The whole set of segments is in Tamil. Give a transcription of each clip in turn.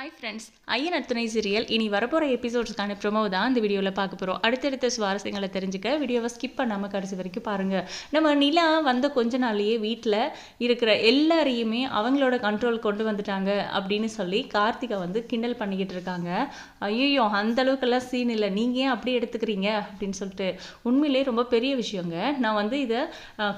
ஹாய் ஃப்ரெண்ட்ஸ் ஐயன் அத்துணை சீரியல் இனி வரப்போகிற எபிசோட்ஸ்க்கான ப்ரொமோ தான் இந்த வீடியோவில் பார்க்க போகிறோம் அடுத்தடுத்த சுவாரஸ்யங்களை தெரிஞ்சுக்க வீடியோவை ஸ்கிப் பண்ணாமல் கடைசி வரைக்கும் பாருங்கள் நம்ம நிலா வந்த கொஞ்ச நாள்லேயே வீட்டில் இருக்கிற எல்லாரையுமே அவங்களோட கண்ட்ரோல் கொண்டு வந்துட்டாங்க அப்படின்னு சொல்லி கார்த்திகா வந்து கிண்டல் பண்ணிக்கிட்டு இருக்காங்க. ஐயோ அந்த அளவுக்கெல்லாம் சீன் இல்லை. நீங்கள் ஏன் அப்படி எடுத்துக்கிறீங்க? அப்படின்னு சொல்லிட்டு. உண்மையிலே ரொம்ப பெரிய விஷயங்க. நான் வந்து இதை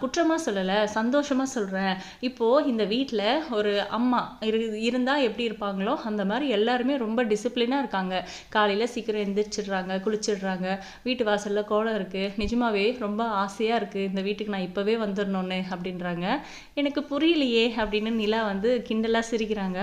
குற்றமாக சொல்லலை சந்தோஷமாக சொல்கிறேன் இப்போது இந்த வீட்டில் ஒரு அம்மா இரு இருந்தால் எப்படி இருப்பாங்களோ அந்த மாதிரி எல்லாருமே ரொம்ப டிசிப்ளினாக இருக்காங்க. காலையில் சீக்கிரம் எந்திரிச்சிடுறாங்க குளிச்சிடுறாங்க. வீட்டு வாசலில் கோலம் இருக்குது நிஜமாவே ரொம்ப ஆசையாக இருக்குது இந்த வீட்டுக்கு நான் இப்போவே வந்துடணுன்னு அப்படின்றாங்க. எனக்கு புரியலையே அப்படின்னு நிலா வந்து கிண்டலாக சிரிக்கிறாங்க.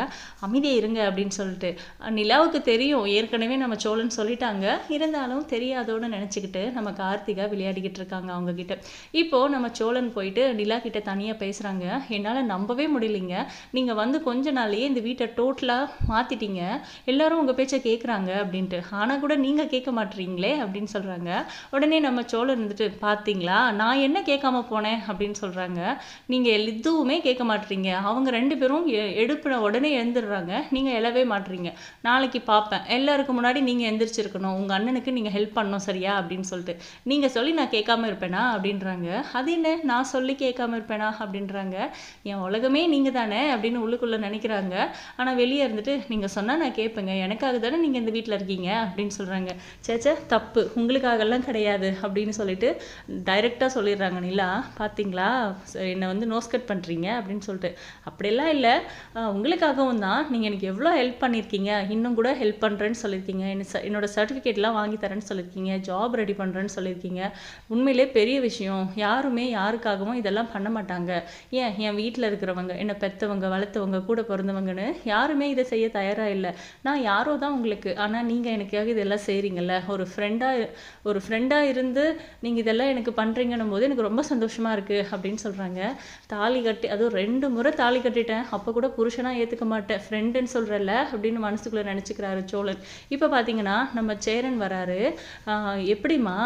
அமைதியாக இருங்க அப்படின்னு சொல்லிட்டு. நிலாவுக்கு தெரியும். ஏற்கனவே நம்ம சோழன் சொல்லிட்டாங்க. இருந்தாலும் தெரியாதோன்னு நினச்சிக்கிட்டு நம்ம கார்த்திகா விளையாடிக்கிட்டு இருக்காங்க அவங்கக்கிட்ட இப்போது நம்ம சோழன் போயிட்டு நிலா கிட்ட தனியாக பேசுகிறாங்க என்னால் நம்பவே முடியலைங்க. நீங்கள் வந்து கொஞ்ச நாள்லேயே இந்த வீட்டை டோட்டலாக மாற்றி மாற்றிட்டீங்க எல்லாரும் உங்கள் பேச்சை கேட்குறாங்க அப்படின்ட்டு. ஆனால் கூட நீங்கள் கேட்க மாட்டீங்களே அப்படின்னு சொல்கிறாங்க உடனே நம்ம சோழன் இருந்துட்டு பார்த்தீங்களா நான் என்ன கேட்காம போனேன்? அப்படின்னு சொல்கிறாங்க நீங்கள் எதுவுமே கேட்க மாட்டீங்க. அவங்க ரெண்டு பேரும் எ- எடுப்பின உடனே எழுந்துடுறாங்க. நீங்கள் எழவே மாட்டீங்க. நாளைக்கு பார்ப்பேன் எல்லாருக்கும் முன்னாடி நீங்கள் எந்திரிச்சிருக்கணும். உங்கள் அண்ணனுக்கு நீங்கள் ஹெல்ப் பண்ணணும் சரியா? அப்படின்னு சொல்லிட்டு. நீங்கள் சொல்லி நான் கேட்காம இருப்பேனா? அப்படின்றாங்க. அது என்ன? நான் சொல்லி கேட்காம இருப்பேனா? அப்படின்றாங்க. என் உலகமே நீங்கள் தானே அப்படின்னு உள்ளுக்குள்ளே நினைக்கிறாங்க. ஆனால் வெளியே இருந்துட்டு நீங்கள் நீங்கள் சொன்னால் நான் கேட்பேங்க. எனக்காக தானே நீங்கள் இந்த வீட்டில் இருக்கீங்க? அப்படின்னு சொல்கிறாங்க சேச்சா தப்பு. உங்களுக்காகலாம் கிடையாது. அப்படின்னு சொல்லிட்டு டைரெக்டாக சொல்லிடுறாங்க. நிலா பார்த்தீங்களா என்னை வந்து நோஸ் கட் பண்ணுறீங்க அப்படின்னு சொல்லிட்டு. அப்படியெல்லாம் இல்லை. உங்களுக்காகவும் தான் நீங்கள் எனக்கு எவ்வளோ ஹெல்ப் பண்ணியிருக்கீங்க? இன்னும் கூட ஹெல்ப் பண்ணுறேன்னு சொல்லியிருக்கீங்க. என்ன ச- என்னோட சர்டிஃபிகேட்லாம் வாங்கி தரேன்னு சொல்லியிருக்கீங்க. ஜாப் ரெடி பண்ணுறேன்னு சொல்லியிருக்கீங்க. உண்மையிலே பெரிய விஷயம். யாருமே யாருக்காகவும் இதெல்லாம் பண்ண மாட்டாங்க. ஏன்? என் வீட்டில் இருக்கிறவங்க என்னை பெற்றவங்க வளர்த்தவங்க கூட பிறந்தவங்கன்னு யாருமே இதை செய்ய தயாராக இல்லை. நான் யாரோ தான் உங்களுக்கு. ஆனால் நீங்கள் எனக்காக இதெல்லாம் செய்கிறீங்கல்ல ஒரு ஃப்ரெண்டாக ஒரு ஃப்ரெண்டாக இருந்து நீங்கள் இதெல்லாம் எனக்கு பண்ணுறீங்கன்னும் போது எனக்கு ரொம்ப சந்தோஷமாக இருக்குது அப்படின்னு சொல்கிறாங்க தாலி கட்டி அதுவும் ரெண்டு முறை தாலி கட்டிட்டேன். அப்போ கூட புருஷனாக ஏற்றுக்க மாட்டேன். ஃப்ரெண்டுன்னு சொல்கிறல்ல அப்படின்னு மனசுக்குள்ளே நினச்சிக்கிறாரு சோழன். இப்போ பார்த்தீங்கன்னா நம்ம சேரன் வராரு. எப்படிம்மா?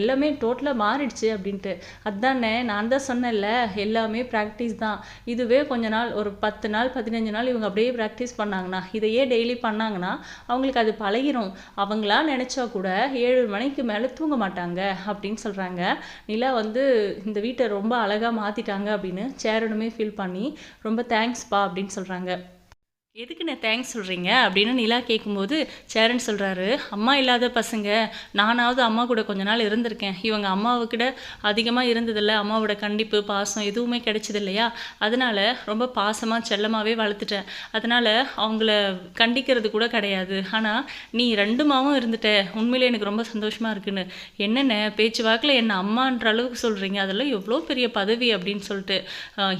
எல்லாமே டோட்டலாக மாறிடுச்சு அப்படின்ட்டு. அதானே நான் தான் சொன்னேன்ல எல்லாமே ப்ராக்டிஸ் தான். இதுவே கொஞ்ச நாள் ஒரு பத்து நாள் பதினஞ்சு நாள் இவங்க அப்படியே ப்ராக்டிஸ் பண்ணாங்கன்னா இதையே டெய்லி பண்ணாங்கன்னா அவங்களுக்கு அது பழகிரும். அவங்களா நினச்சா கூட ஏழு மணிக்கு மேலே தூங்க மாட்டாங்க அப்படின்னு சொல்கிறாங்க நிலா வந்து இந்த வீட்டை ரொம்ப அழகாக மாற்றிட்டாங்க அப்படின்னு சேரனுமே ஃபீல் பண்ணி ரொம்ப தேங்க்ஸ்ப்பா அப்படின்னு சொல்கிறாங்க எதுக்கு நான் தேங்க்ஸ் சொல்கிறீங்க அப்படின்னு நிலா கேட்கும்போது சேரன் சொல்கிறாரு அம்மா இல்லாத பசங்க நானாவது அம்மா கூட கொஞ்ச நாள் இருந்திருக்கேன். இவங்க அம்மாவுக்கிட்ட அதிகமாக இருந்ததில்ல. அம்மாவோட கண்டிப்பு பாசம் எதுவுமே கிடைச்சது இல்லையா அதனால் ரொம்ப பாசமாக செல்லமாகவே வளர்த்துட்டேன். அதனால் அவங்கள கண்டிக்கிறது கூட கிடையாது. ஆனால் நீ ரெண்டுமாவும் இருந்துட்ட. உண்மையிலே எனக்கு ரொம்ப சந்தோஷமாக இருக்குன்னு. என்னென்ன? பேச்சு வாக்கில் என்ன அம்மான்ற அளவுக்கு சொல்கிறீங்க அதெல்லாம் எவ்வளோ பெரிய பதவி அப்படின்னு சொல்லிட்டு.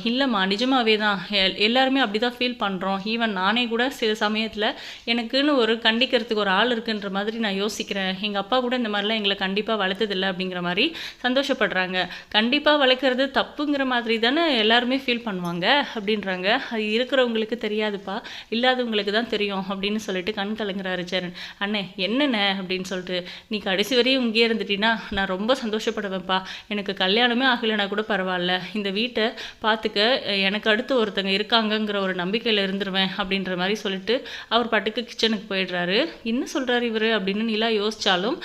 இல்லைம்மா. நிஜமாகவே தான் எல்- எல்லாருமே அப்படி தான் ஃபீல் பண்ணுறோம் ஈவன் நானே நானே கூட சில சமயத்தில் எனக்குன்னு ஒரு கண்டிக்கிறதுக்கு ஒரு ஆள் இருக்குன்ற மாதிரி நான் யோசிக்கிறேன். எங்கள் அப்பா கூட இந்த மாதிரிலாம் எங்களை கண்டிப்பாக வளர்த்ததில்லை அப்படிங்கிற மாதிரி சந்தோஷப்படுறாங்க. கண்டிப்பாக வளர்க்குறது தப்புங்கிற மாதிரி தானே எல்லாருமே ஃபீல் பண்ணுவாங்க அப்படின்றாங்க. அது இருக்கிறவங்களுக்கு தெரியாதுப்பா இல்லாதவங்களுக்கு தான் தெரியும் அப்படின்னு சொல்லிட்டு கண் கலங்குறாரு சரண். அண்ணே என்னண்ணே அப்படின்னு சொல்லிட்டு நீ கடைசி வரையும் இங்கேயே இருந்துட்டீன்னா நான் ரொம்ப சந்தோஷப்படுவேன்ப்பா. எனக்கு கல்யாணமே ஆகலைன்னா கூட பரவாயில்ல. இந்த வீட்டை பார்த்துக்க எனக்கு அடுத்து ஒருத்தங்க இருக்காங்கங்கிற ஒரு நம்பிக்கையில் இருந்துருவேன் அப்படின்னு அப்படின்ற மாதிரி சொல்லிட்டு அவர் பாட்டுக்கு கிச்சனுக்கு போயிடுறாரு. என்ன சொல்கிறாரு இவர் அப்படின்னு நிலா யோசித்தாலும்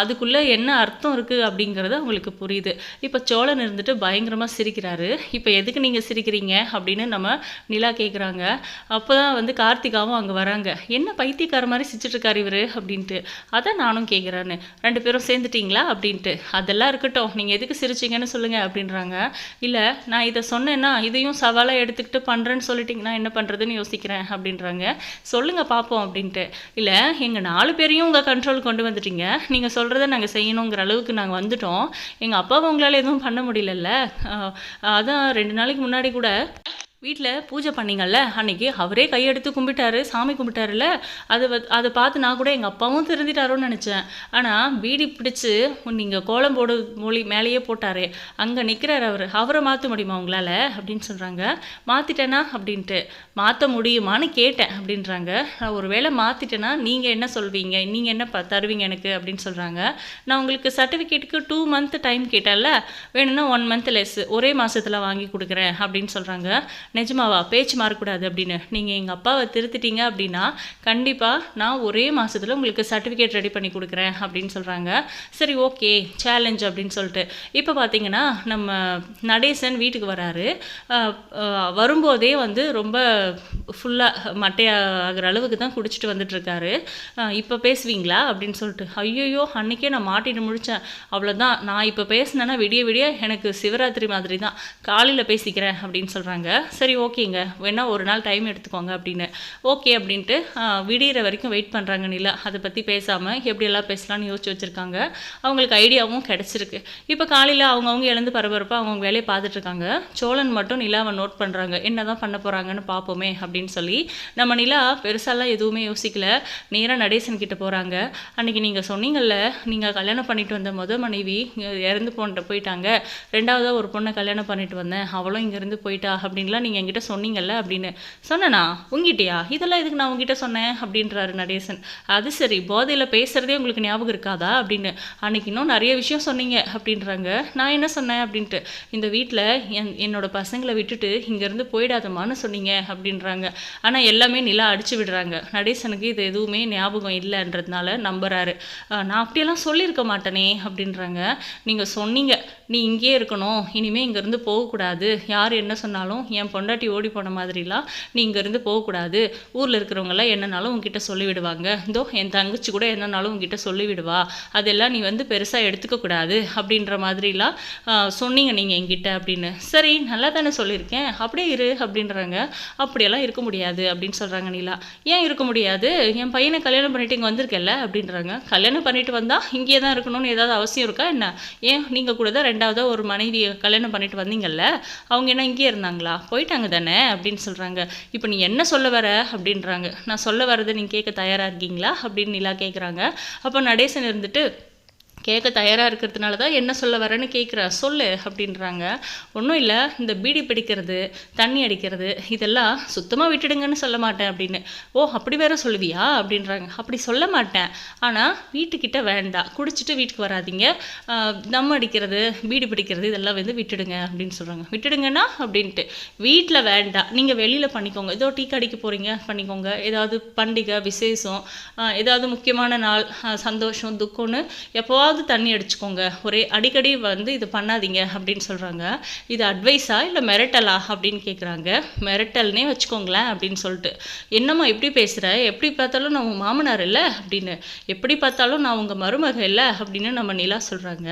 அதுக்குள்ளே என்ன அர்த்தம் இருக்குது அப்படிங்கிறது அவங்களுக்கு புரியுது. இப்போ சோழன் இருந்துட்டு பயங்கரமாக சிரிக்கிறாரு. இப்போ எதுக்கு நீங்கள் சிரிக்கிறீங்க அப்படின்னு நம்ம நிலா கேட்குறாங்க அப்போ தான் வந்து கார்த்திகாவும் அங்கே வராங்க. என்ன பைத்தியக்கார மாதிரி சிரிச்சிட்ருக்காரு இவர் அப்படின்ட்டு. அதான் நானும் கேட்குறேன்னு ரெண்டு பேரும் சேர்ந்துட்டீங்களா அப்படின்ட்டு. அதெல்லாம் இருக்கட்டும். நீங்கள் எதுக்கு சிரிச்சீங்கன்னு சொல்லுங்கள் அப்படின்றாங்க. இல்லை நான் இதை சொன்னேன்னா இதையும் சவாலாக எடுத்துக்கிட்டு பண்ணுறேன்னு சொல்லிட்டிங்கன்னா என்ன பண்ணுறதுன்னு யோசிக்கிறேன். அப்படின்றாங்க. சொல்லுங்க பார்ப்போம் அப்படின்ட்டு. இல்லை எங்கள் நாலு பேரையும் உங்கள் கண்ட்ரோல் கொண்டு வந்துட்டீங்க. நீங்கள் சொல்கிறத நாங்கள் செய்யணுங்கிற அளவுக்கு நாங்கள் வந்துட்டோம். எங்கள் அப்பாவை உங்களால் எதுவும் பண்ண முடியலல்ல. அதான் ரெண்டு நாளைக்கு முன்னாடி கூட வீட்டில் பூஜை பண்ணிங்கள்ல அன்னைக்கு அவரே கையெடுத்து கும்பிட்டாரு சாமி கும்பிட்டாருல்ல. அதை அதை பார்த்து நான் கூட எங்கள் அப்பாவும் திருந்திட்டாரோன்னு நினச்சேன். ஆனால் பீடி பிடிச்சி நீங்கள் கோலம் போடு மொழி மேலேயே போட்டார் அங்கே நிற்கிறார் அவர். அவரை மாற்ற முடியுமா உங்களால்? அப்படின்னு சொல்கிறாங்க மாற்றிட்டேனா அப்படின்ட்டு. மாற்ற முடியுமான்னு கேட்டேன் அப்படின்றாங்க. நான் ஒரு வேளை மாற்றிட்டேன்னா நீங்கள் என்ன சொல்வீங்க? நீங்கள் என்ன ப தருவீங்க எனக்கு? அப்படின்னு சொல்கிறாங்க நான் உங்களுக்கு சர்டிஃபிகேட்டுக்கு டூ மந்த் டைம் கேட்டேன்ல. வேணும்னா ஒன் மந்த் லெஸ் ஒரே மாதத்தில் வாங்கி கொடுக்குறேன் அப்படின்னு சொல்கிறாங்க நிஜமாவா? பேச்சு மாறக்கூடாது அப்படின்னு. நீங்கள் எங்கள் அப்பாவை திருத்திட்டீங்க அப்படின்னா கண்டிப்பாக நான் ஒரே மாதத்தில் உங்களுக்கு சர்டிஃபிகேட் ரெடி பண்ணி கொடுக்குறேன் அப்படின்னு சொல்கிறாங்க சரி ஓகே சேலஞ்ச் அப்படின்னு சொல்லிட்டு. இப்போ பார்த்தீங்கன்னா நம்ம நடேசன் வீட்டுக்கு வராரு. வரும்போதே வந்து ரொம்ப ஃபுல்லாக மட்டையாகிற அளவுக்கு தான் குடிச்சிட்டு வந்துட்டுருக்காரு. இப்போ பேசுவீங்களா? அப்படின்னு சொல்லிட்டு ஐயோ அன்றைக்கே நான் மாட்டிட்டு முடித்தேன் அவ்வளோதான் நான் இப்போ பேசினேன்னா விடிய விடிய எனக்கு சிவராத்திரி மாதிரி தான் காலையில் பேசிக்கிறேன் அப்படின்னு சொல்கிறாங்க சரி ஓகேங்க. வேணா ஒரு நாள் டைம் எடுத்துக்கோங்க அப்படின்னு. ஓகே அப்படின்ட்டு விடியிற வரைக்கும் வெயிட் பண்ணுறாங்க நிலா. அதை பற்றி பேசாமல் எப்படியெல்லாம் பேசலாம்னு யோசிச்சு வச்சுருக்காங்க. அவங்களுக்கு ஐடியாவும் கிடச்சிருக்கு. இப்போ காலையில் அவங்கவுங்க எழுந்து பரபரப்பாக அவங்கவுங்க வேலையை பார்த்துட்ருக்காங்க சோழன் மட்டும் நிலாவை நோட் பண்ணுறாங்க என்ன தான் பண்ண போகிறாங்கன்னு பார்ப்போமே அப்படின்னு. அப்படின்னு சொல்லி நம்ம நிலா பெருசாலாம் எதுவுமே யோசிக்கல. நேராக நடேசன் கிட்ட போகிறாங்க அன்னைக்கு நீங்கள் சொன்னீங்கல்ல நீங்கள் கல்யாணம் பண்ணிட்டு வந்த முத மனைவி இறந்து போன்ற போயிட்டாங்க. ரெண்டாவதாக ஒரு பொண்ணை கல்யாணம் பண்ணிட்டு வந்தேன். அவளும் இங்கேருந்து போயிட்டா அப்படின்லாம் நீங்கள் என்கிட்ட சொன்னீங்கல்ல அப்படின்னு. சொன்னனா? உங்ககிட்டயா இதெல்லாம் எதுக்கு நான் உங்ககிட்ட சொன்னேன்? அப்படின்றாரு நடேசன். அது சரி போதையில் பேசுகிறதே உங்களுக்கு ஞாபகம் இருக்காதா அப்படின்னு. அன்றைக்கி இன்னும் நிறைய விஷயம் சொன்னீங்க அப்படின்றாங்க. நான் என்ன சொன்னேன் அப்படின்ட்டு. இந்த வீட்டில் என் என்னோட பசங்களை விட்டுட்டு இங்கேருந்து போயிடாதமான்னு சொன்னீங்க அப்படின்றாங்க. ஆனால் எல்லாமே நிலா அடிச்சு விடுறாங்க. நடேசனுக்கு இது எதுவுமே ஞாபகம் இல்லைன்றதுனால நம்புறாரு. நான் அப்படியெல்லாம் சொல்லியிருக்க மாட்டேனே அப்படின்றாங்க. நீங்கள் சொன்னீங்க. நீ இங்கேயே இருக்கணும். இனிமேல் இங்கேருந்து போகக்கூடாது. யார் என்ன சொன்னாலும் என் பொண்டாட்டி ஓடி போன மாதிரிலாம் நீ இங்கேருந்து போகக்கூடாது. ஊரில் இருக்கிறவங்களாம் என்னன்னாலும் உங்ககிட்ட சொல்லிவிடுவாங்க. இதோ என் தங்கச்சி கூட என்னன்னாலும் உங்ககிட்ட சொல்லிவிடுவா. அதெல்லாம் நீ வந்து பெருசாக எடுத்துக்கக்கூடாது அப்படின்ற மாதிரிலாம் சொன்னீங்க நீங்கள் என்கிட்ட அப்படின்னு. சரி நல்லா தானே சொல்லியிருக்கேன். அப்படியே இரு அப்படின்றாங்க. அப்படியெல்லாம் இருக்க இருக்க முடியாது அப்படின்னு சொல்கிறாங்க நீலா. ஏன் இருக்க முடியாது? என் பையனை கல்யாணம் பண்ணிட்டு இங்கே வந்திருக்கேல்ல அப்படின்றாங்க. கல்யாணம் பண்ணிட்டு வந்தால் இங்கேயே தான் இருக்கணும்னு ஏதாவது அவசியம் இருக்கா என்ன? ஏன் நீங்கள் கூட தான் ரெண்டாவது ஒரு மனைவியை கல்யாணம் பண்ணிட்டு வந்தீங்கல்ல? அவங்க என்ன இங்கேயே இருந்தாங்களா? போயிட்டாங்க தானே அப்படின்னு சொல்கிறாங்க இப்போ நீ என்ன சொல்ல வர அப்படின்றாங்க. நான் சொல்ல வரதை நீங்கள் கேட்க தயாராக இருக்கீங்களா அப்படின்னு நிலா கேட்குறாங்க அப்போ நடேசன் இருந்துட்டு கேட்க தயாராக இருக்கிறதுனால தான் என்ன சொல்ல வரேன்னு கேட்குறா சொல்லு அப்படின்றாங்க. ஒன்றும் இல்லை இந்த பீடி பிடிக்கிறது தண்ணி அடிக்கிறது இதெல்லாம் சுத்தமாக விட்டுடுங்கன்னு சொல்ல மாட்டேன் அப்படின்னு. ஓ அப்படி வேற சொல்லுவியா? அப்படின்றாங்க. அப்படி சொல்ல மாட்டேன். ஆனால் வீட்டுக்கிட்ட வேண்டாம் குடிச்சிட்டு வீட்டுக்கு வராதீங்க. தம் அடிக்கிறது பீடி பிடிக்கிறது இதெல்லாம் வந்து விட்டுடுங்க அப்படின்னு சொல்கிறாங்க விட்டுடுங்கன்னா அப்படின்ட்டு. வீட்டில் வேண்டாம் நீங்கள் வெளியில் பண்ணிக்கோங்க. ஏதோ டீ கடைக்கு போகிறீங்க பண்ணிக்கோங்க. ஏதாவது பண்டிகை விசேஷம் ஏதாவது முக்கியமான நாள் சந்தோஷம் துக்கம்னு எப்போவாவது தண்ணி அடிச்சுக்கோங்க. ஒரே அடிக்கடி வந்து இது பண்ணாதீங்க அப்படின்னு சொல்கிறாங்க இது அட்வைஸா இல்லை மிரட்டலா அப்படின்னு கேட்குறாங்க மிரட்டல்னே வச்சுக்கோங்களேன் அப்படின்னு சொல்லிட்டு. என்னம்மா எப்படி பேசுகிற எப்படி பார்த்தாலும் நான் உங்கள் மாமனார் இல்லை அப்படின்னு. எப்படி பார்த்தாலும் நான் உங்கள் மருமக இல்லை அப்படின்னு நம்ம நிலா சொல்கிறாங்க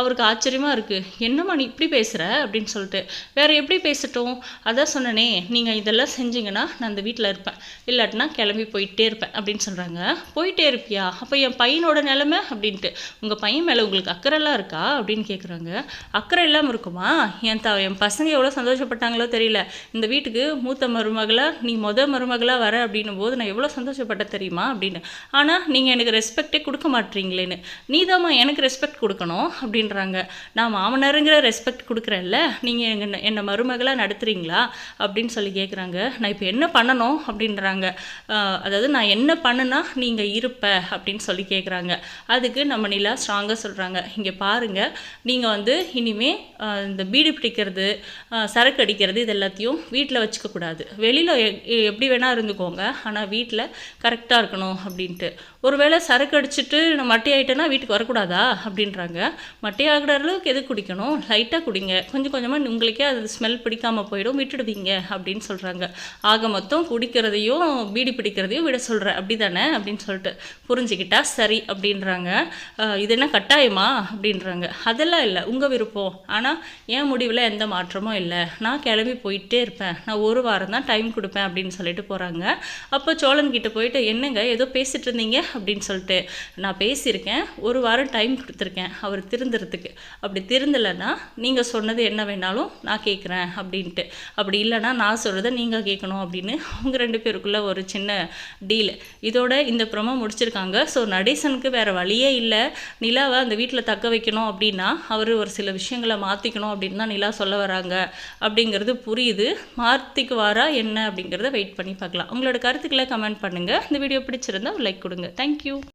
அவருக்கு ஆச்சரியமாக இருக்குது என்னம்மா நீ இப்படி பேசுகிற அப்படின்னு சொல்லிட்டு. வேற எப்படி பேசட்டும்? அதான் சொன்னனே நீங்கள் இதெல்லாம் செஞ்சீங்கன்னா நான் அந்த வீட்டில் இருப்பேன். இல்லாட்டினா கிளம்பி போயிட்டே இருப்பேன் அப்படின்னு சொல்கிறாங்க போயிட்டே இருப்பியா? அப்போ என் பையனோட நிலைமை அப்படின்ட்டு. உங்கள் பையன் மேலே உங்களுக்கு அக்கறைலாம் இருக்கா அப்படின்னு கேட்குறாங்க அக்கறை இல்லாமல் இருக்குமா? என் த என் பசங்க எவ்வளோ சந்தோஷப்பட்டாங்களோ தெரியல. இந்த வீட்டுக்கு மூத்த மருமகளாக நீ மொதல் மருமகளாக வர அப்படின்னும் போது நான் எவ்வளோ சந்தோஷப்பட்ட தெரியுமா அப்படின்னு. ஆனால் நீங்கள் எனக்கு ரெஸ்பெக்டே கொடுக்க மாட்டீங்களேன்னு. நீதாம்மா எனக்கு ரெஸ்பெக்ட் கொடுக்கணும் அப்படின்றாங்க. நான் மாமனாருங்கிற ரெஸ்பெக்ட் கொடுக்குறேன்ல நீங்கள் எங்கள் என்னை மருமகளாக நடத்துகிறீங்களா அப்படின்னு சொல்லி கேட்குறாங்க நான் இப்போ என்ன பண்ணணும் அப்படின்றாங்க. அதாவது நான் என்ன பண்ணுனா நீங்கள் இருப்ப அப்படின்னு சொல்லி கேட்குறாங்க அதுக்கு நம்ம நிலா ஸ்ட்ராங்காக சொல்கிறாங்க இங்கே பாருங்கள் நீங்கள் வந்து இனிமே இந்த பீடி பிடிக்கிறது சரக்கு அடிக்கிறது இது எல்லாத்தையும் வீட்டில் வச்சுக்கக்கூடாது வெளியில் எப்படி வேணால் இருந்துக்கோங்க. ஆனால் வீட்டில் கரெக்டாக இருக்கணும் அப்படின்ட்டு. ஒருவேளை சரக்கு அடிச்சிட்டு நான் மட்டையாயிட்டேன்னா வீட்டுக்கு வரக்கூடாதா? அப்படின்றாங்க. மட்டை ஆகிற அளவுக்கு எது குடிக்கணும்? லைட்டாக குடிங்க. கொஞ்சம் கொஞ்சமாக உங்களுக்கே அது ஸ்மெல் பிடிக்காமல் போயிடும். விட்டுடுவீங்க அப்படின்னு சொல்கிறாங்க ஆக மொத்தம் குடிக்கிறதையும் பீடி பிடிக்கிறதையும் விட சொல்கிறேன் அப்படி தானே அப்படின்னு சொல்லிட்டு. புரிஞ்சுக்கிட்டா சரி அப்படின்றாங்க. இது என்ன கட்டாயமா? அப்படின்றாங்க. அதெல்லாம் இல்லை. உங்கள் விருப்பம். ஆனால் என் முடிவில் எந்த மாற்றமும் இல்லை. நான் கிளம்பி போயிட்டே இருப்பேன். நான் ஒரு வாரம் தான் டைம் கொடுப்பேன் அப்படின்னு சொல்லிட்டு போகிறாங்க அப்போ சோழன் கிட்ட போயிட்டு என்னங்க ஏதோ பேசிகிட்டு இருந்தீங்க? அப்படின்னு சொல்லிட்டு நான் பேசியிருக்கேன். ஒரு வாரம் டைம் கொடுத்துருக்கேன் அவர் திருந்துறதுக்கு. அப்படி திருந்தலைன்னா நீங்கள் சொன்னது என்ன வேணாலும் நான் கேட்குறேன் அப்படின்ட்டு. அப்படி இல்லைன்னா நான் சொல்கிறத நீங்கள் கேட்கணும் அப்படின்னு அவங்க ரெண்டு பேருக்குள்ளே ஒரு சின்ன டீல் இதோட இந்த ப்ரமோ முடிச்சிருக்காங்க. ஸோ நடேசனுக்கு வேறு வழியே இல்லை. நிலாவை அந்த வீட்டில் தக்க வைக்கணும் அப்படின்னா அவர் ஒரு சில விஷயங்களை மாற்றிக்கணும் அப்படின்னு தான் நிலா சொல்ல வராங்க. அப்படிங்கிறது புரியுது. மாற்றிக்குவாரா என்ன அப்படிங்கிறத வெயிட் பண்ணி பார்க்கலாம். உங்களோட கருத்துக்களை கமெண்ட் பண்ணுங்கள் இந்த வீடியோ பிடிச்சிருந்தா லைக் கொடுங்க. Thank you.